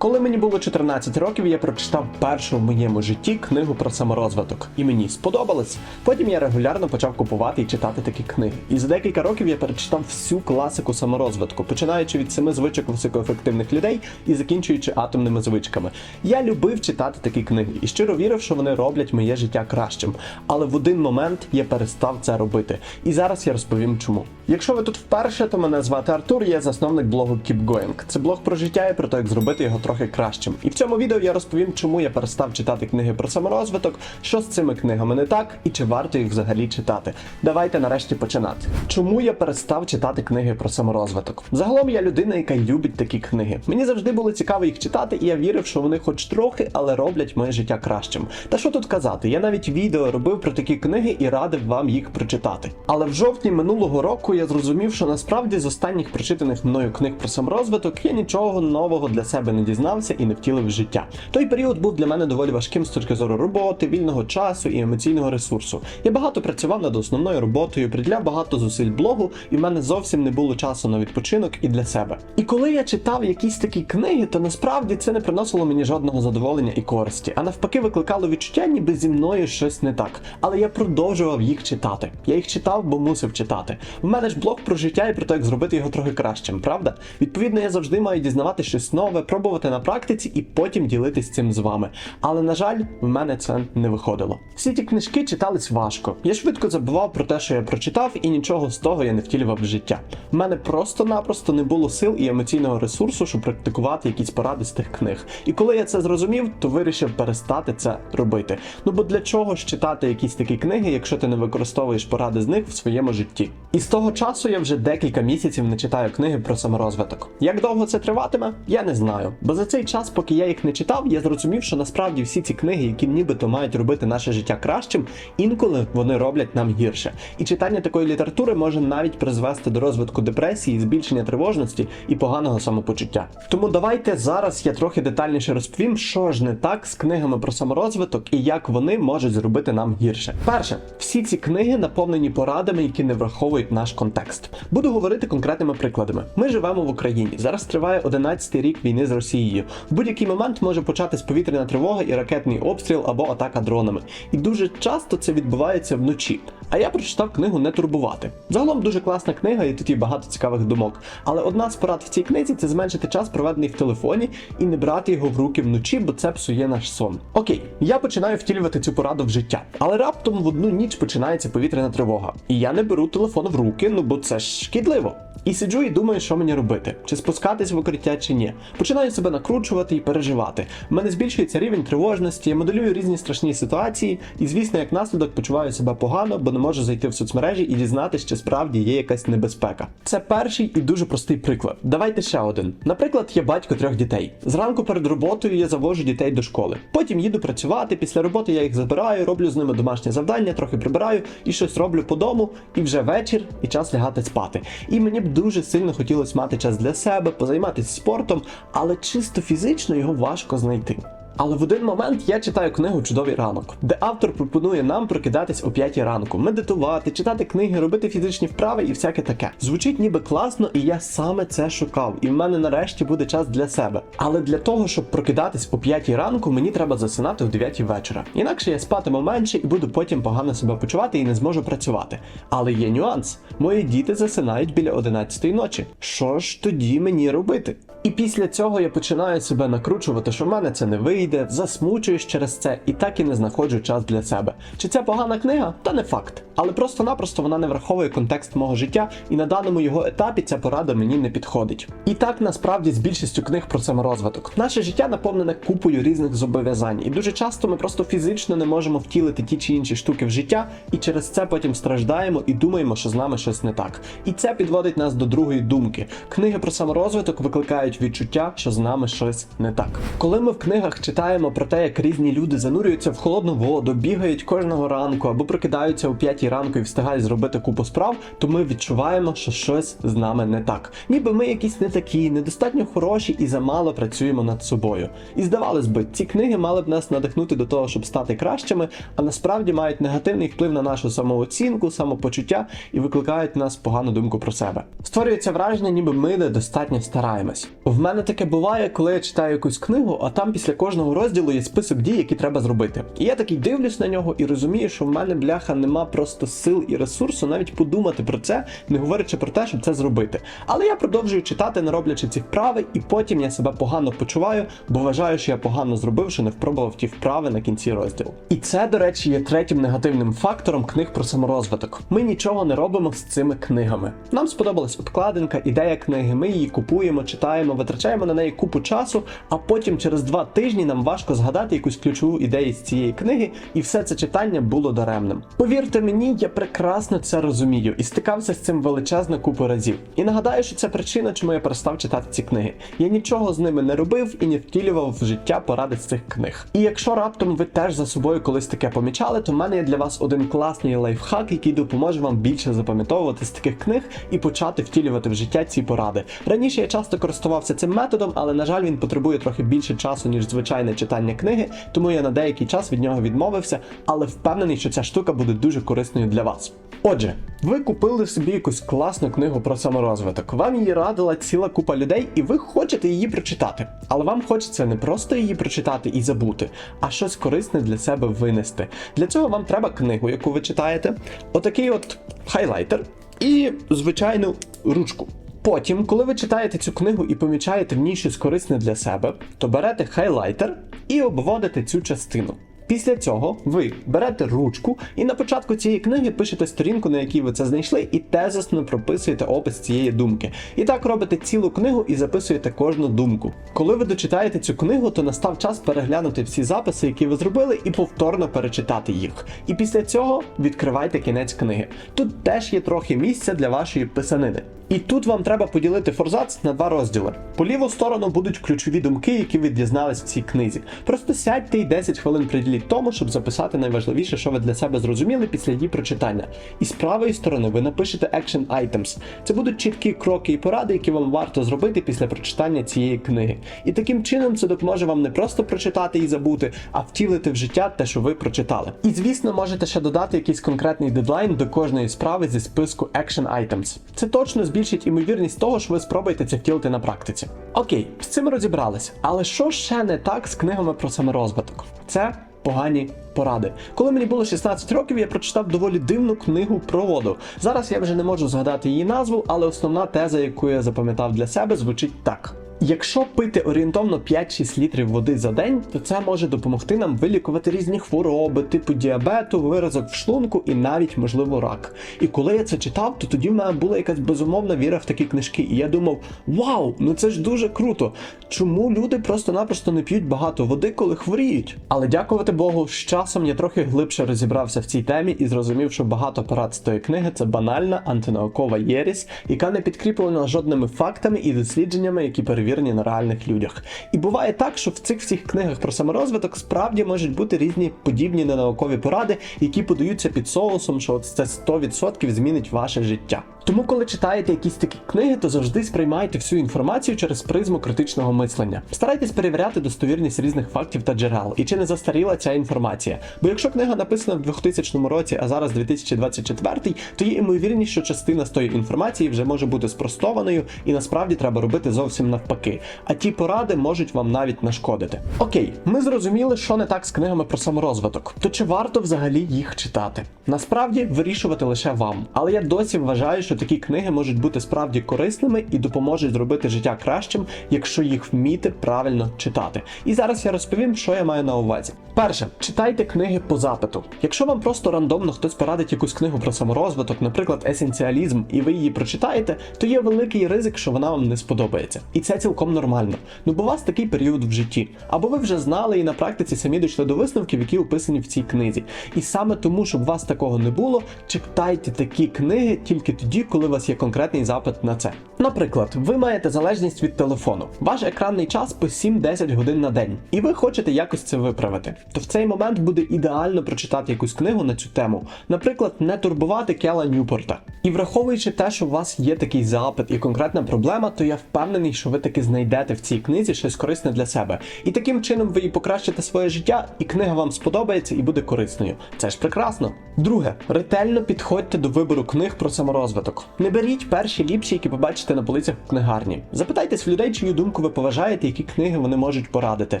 Коли мені було 14 років, я прочитав першу в моєму житті книгу про саморозвиток, і мені сподобалось. Потім я регулярно почав купувати і читати такі книги. І за декілька років я перечитав всю класику саморозвитку, починаючи від семи звичок високоефективних людей і закінчуючи атомними звичками. Я любив читати такі книги і щиро вірив, що вони роблять моє життя кращим. Але в один момент я перестав це робити. І зараз я розповім чому. Якщо ви тут вперше, то мене звати Артур, я засновник блогу Keep Going. Це блог про життя і про те, як зробити його трохи кращим. І в цьому відео я розповім, чому я перестав читати книги про саморозвиток, що з цими книгами не так і чи варто їх взагалі читати. Давайте нарешті починати. Чому я перестав читати книги про саморозвиток? Загалом я людина, яка любить такі книги. Мені завжди було цікаво їх читати, і я вірив, що вони хоч трохи, але роблять моє життя кращим. Та що тут казати? Я навіть відео робив про такі книги і радив вам їх прочитати. Але в жовтні минулого року я зрозумів, що насправді з останніх прочитаних мною книг про саморозвиток я нічого нового для себе не дізнався і не втілив в життя. Той період був для мене доволі важким з точки зору роботи, вільного часу і емоційного ресурсу. Я багато працював над основною роботою, приділяв багато зусиль блогу, і в мене зовсім не було часу на відпочинок і для себе. І коли я читав якісь такі книги, то насправді це не приносило мені жодного задоволення і користі, а навпаки, викликало відчуття, ніби зі мною щось не так. Але я продовжував їх читати. Я їх читав, бо мусив читати. В мене ж блог про життя і про те, як зробити його трохи кращим, правда? Відповідно, я завжди маю дізнавати щось нове, пробувати на практиці і потім ділитись цим з вами. Але на жаль, в мене це не виходило. Всі ті книжки читались важко. Я швидко забував про те, що я прочитав, і нічого з того я не втілював в життя. В мене просто-напросто не було сил і емоційного ресурсу, щоб практикувати якісь поради з тих книг. І коли я це зрозумів, то вирішив перестати це робити. Ну бо для чого ж читати якісь такі книги, якщо ти не використовуєш поради з них в своєму житті? І з того часу я вже декілька місяців не читаю книги про саморозвиток. Як довго це триватиме, я не знаю. Бо за цей час, поки я їх не читав, я зрозумів, що насправді всі ці книги, які нібито мають робити наше життя кращим, інколи вони роблять нам гірше. І читання такої літератури може навіть призвести до розвитку депресії, збільшення тривожності і поганого самопочуття. Тому давайте зараз я трохи детальніше розповім, що ж не так з книгами про саморозвиток і як вони можуть зробити нам гірше. Перше, всі ці книги наповнені порадами, які не враховують наш контекст. Буду говорити конкретними прикладами. Ми живемо в Україні. Зараз триває 11-й рік війни з Росією. В будь-який момент може початись повітряна тривога і ракетний обстріл або атака дронами. І дуже часто це відбувається вночі. А я прочитав книгу Не турбувати. Загалом дуже класна книга, і тут є багато цікавих думок. Але одна з порад в цій книзі це зменшити час, проведений в телефоні, і не брати його в руки вночі, бо це псує наш сон. Окей, я починаю втілювати цю пораду в життя. Але раптом в одну ніч починається повітряна тривога. І я не беру телефон в руки, ну бо це ж шкідливо. І сиджу і думаю, що мені робити: чи спускатись в укриття, чи ні. Починаю себе накручувати і переживати. У мене збільшується рівень тривожності, я моделюю різні страшні ситуації, і звісно, як наслідок почуваю себе погано, бо не можу зайти в соцмережі і дізнатися, чи справді є якась небезпека. Це перший і дуже простий приклад. Давайте ще один. Наприклад, я батько трьох дітей. Зранку перед роботою я завожу дітей до школи. Потім їду працювати. Після роботи я їх забираю, роблю з ними домашнє завдання, трохи прибираю і щось роблю по дому, і вже вечір, і час лягати спати. І мені б дуже сильно хотілося мати час для себе, позайматися спортом, але чисто фізично його важко знайти. Але в один момент я читаю книгу Чудовий ранок, де автор пропонує нам прокидатись о 5 ранку, медитувати, читати книги, робити фізичні вправи і всяке таке. Звучить ніби класно, і я саме це шукав. І в мене нарешті буде час для себе. Але для того, щоб прокидатись о 5 ранку, мені треба засинати о 9 вечора. Інакше я спатиму менше і буду потім погано себе почувати і не зможу працювати. Але є нюанс: мої діти засинають біля 11 ночі. Що ж тоді мені робити? І після цього я починаю себе накручувати, що в мене це не вийде, засмучуюсь через це і так і не знаходжу час для себе. Чи це погана книга? Та не факт. Але просто-напросто вона не враховує контекст мого життя, і на даному його етапі ця порада мені не підходить. І так насправді з більшістю книг про саморозвиток. Наше життя наповнене купою різних зобов'язань, і дуже часто ми просто фізично не можемо втілити ті чи інші штуки в життя, і через це потім страждаємо і думаємо, що з нами щось не так. І це підводить нас до другої думки. Книги про саморозвиток викликають відчуття, що з нами щось не так. Коли ми в книгах читаємо про те, як різні люди занурюються в холодну воду, бігають кожного ранку або прокидаються о 5 ранку і встигають зробити купу справ, то ми відчуваємо, що щось з нами не так. Ніби ми якісь не такі, недостатньо хороші і замало працюємо над собою. І здавалось би, ці книги мали б нас надихнути до того, щоб стати кращими, а насправді мають негативний вплив на нашу самооцінку, самопочуття і викликають в нас погану думку про себе. Створюється враження, ніби ми недостатньо стараємось. В мене таке буває, коли я читаю якусь книгу, а там після кожного розділу є список дій, які треба зробити. І я такий дивлюсь на нього і розумію, що в мене бляха нема просто сил і ресурсу навіть подумати про це, не говорячи про те, щоб це зробити. Але я продовжую читати, не роблячи ці вправи, і потім я себе погано почуваю, бо вважаю, що я погано зробив, що не впробував ті вправи на кінці розділу. І це, до речі, є третім негативним фактором книг про саморозвиток. Ми нічого не робимо з цими книгами. Нам сподобалась обкладинка, ідея книги. Ми її купуємо, читаємо, витрачаємо на неї купу часу, а потім через два тижні нам важко згадати якусь ключову ідею з цієї книги, і все це читання було даремним. Повірте мені, я прекрасно це розумію і стикався з цим величезну купу разів. І нагадаю, що це причина, чому я перестав читати ці книги. Я нічого з ними не робив і не втілював в життя поради з цих книг. І якщо раптом ви теж за собою колись таке помічали, то в мене є для вас один класний лайфхак, який допоможе вам більше запам'ятовувати з таких книг і почати втілювати в життя ці поради. Раніше я часто користувався цим методом, але на жаль, він потребує трохи більше часу, ніж звичайне читання книги, тому я на деякий час від нього відмовився, але впевнений, що ця штука буде дуже корисною для вас. Отже, ви купили собі якусь класну книгу про саморозвиток. Вам її радила ціла купа людей, і ви хочете її прочитати. Але вам хочеться не просто її прочитати і забути, а щось корисне для себе винести. Для цього вам треба книгу, яку ви читаєте, отакий от хайлайтер і звичайну ручку. Потім, коли ви читаєте цю книгу і помічаєте в ній щось корисне для себе, то берете хайлайтер і обводите цю частину. Після цього ви берете ручку і на початку цієї книги пишете сторінку, на якій ви це знайшли, і тезисно прописуєте опис цієї думки. І так робите цілу книгу і записуєте кожну думку. Коли ви дочитаєте цю книгу, то настав час переглянути всі записи, які ви зробили, і повторно перечитати їх. І після цього відкривайте кінець книги. Тут теж є трохи місця для вашої писанини. І тут вам треба поділити форзац на два розділи. По ліву сторону будуть ключові думки, які ви дізнались в цій книзі. Просто сядьте і 10 хвилин приділіть тому, щоб записати найважливіше, що ви для себе зрозуміли після її прочитання. І з правої сторони ви напишете Action Items. Це будуть чіткі кроки і поради, які вам варто зробити після прочитання цієї книги. І таким чином це допоможе вам не просто прочитати і забути, а втілити в життя те, що ви прочитали. І звісно, можете ще додати якийсь конкретний дедлайн до кожної справи зі списку Action Items. Це точно збільшить імовірність того, що ви спробуєте це втілити на практиці. Окей, з цим розібрались. Але що ще не так з книгами про саморозвиток? Це погані поради. Коли мені було 16 років, я прочитав доволі дивну книгу про воду. Зараз я вже не можу згадати її назву, але основна теза, яку я запам'ятав для себе, звучить так. Якщо пити орієнтовно 5-6 літрів води за день, то це може допомогти нам вилікувати різні хвороби, типу діабету, виразок в шлунку і навіть, можливо, рак. І коли я це читав, то тоді в мене була якась безумовна віра в такі книжки. І я думав: вау, ну це ж дуже круто! Чому люди просто-напросто не п'ють багато води, коли хворіють? Але дякувати Богу, з часом я трохи глибше розібрався в цій темі і зрозумів, що багато порад з тої книги це банальна антинаукова єрість, яка не підкріплена жодними фактами і дослідженнями, які перевірені на реальних людях. І буває так, що в цих всіх книгах про саморозвиток справді можуть бути різні подібні ненаукові поради, які подаються під соусом, що це 100% змінить ваше життя. Тому, коли читаєте якісь такі книги, то завжди сприймайте всю інформацію через призму критичного мислення. Старайтесь перевіряти достовірність різних фактів та джерел, і чи не застаріла ця інформація. Бо якщо книга написана в 2000 році, а зараз 2024, то є ймовірність, що частина з тої інформації вже може бути спростованою, і насправді треба робити зовсім навпаки. А ті поради можуть вам навіть нашкодити. Окей, ми зрозуміли, що не так з книгами про саморозвиток. То чи варто взагалі їх читати? Насправді вирішувати лише вам. Але я досі вважаю, що такі книги можуть бути справді корисними і допоможуть зробити життя кращим, якщо їх вміти правильно читати. І зараз я розповім, що я маю на увазі. Перше, читайте книги по запиту. Якщо вам просто рандомно хтось порадить якусь книгу про саморозвиток, наприклад, есенціалізм, і ви її прочитаєте, то є великий ризик, що вона вам не сподобається. І це цілком нормально. Ну бо у вас такий період в житті. Або ви вже знали і на практиці самі дійшли до висновків, які описані в цій книзі. І саме тому, щоб у вас такого не було, читайте такі книги тільки тоді, коли у вас є конкретний запит на це. Наприклад, ви маєте залежність від телефону. Ваш екранний час по 7-10 годин на день, і ви хочете якось це виправити. То в цей момент буде ідеально прочитати якусь книгу на цю тему, наприклад, не турбувати Кела Ньюпорта. І враховуючи те, що у вас є такий запит і конкретна проблема, то я впевнений, що ви таки таки знайдете в цій книзі щось корисне для себе. І таким чином ви і покращите своє життя, і книга вам сподобається і буде корисною. Це ж прекрасно. Друге, ретельно підходьте до вибору книг про саморозвиток. Не беріть перші ліпші, які побачите на полицях в книгарні. Запитайтесь в людей, чию думку ви поважаєте, які книги вони можуть порадити.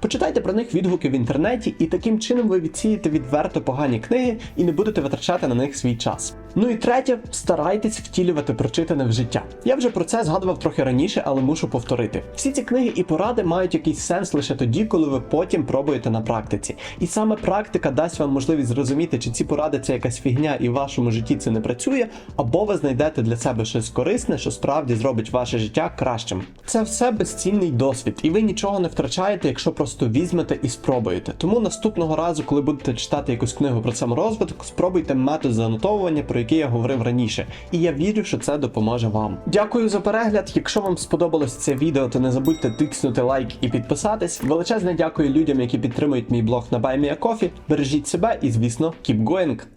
Почитайте про них відгуки в інтернеті, і таким чином ви відсієте відверто погані книги і не будете витрачати на них свій час. Ну і третє, старайтесь втілювати прочитане в життя. Я вже про це згадував трохи раніше, але мушу повторити. Всі ці книги і поради мають якийсь сенс лише тоді, коли ви потім пробуєте на практиці. І саме практика дасть вам можливість зрозуміти, чи ці поради це якась фігня і в вашому житті це не працює, або ви знайдете для себе щось корисне, що справді зробить ваше життя кращим. Це все безцінний досвід, і ви нічого не втрачаєте, якщо просто візьмете і спробуєте. Тому наступного разу, коли будете читати якусь книгу про саморозвиток, спробуйте метод занотовування, про який я говорив раніше. І я вірю, що це допоможе вам. Дякую за перегляд. Якщо вам сподобалось це відео, то не забудьте тикнути лайк і підписатись. Величезне дякую людям, які підтримують мій блог на BuyMeACoffee. Бережіть себе і, звісно, keep going!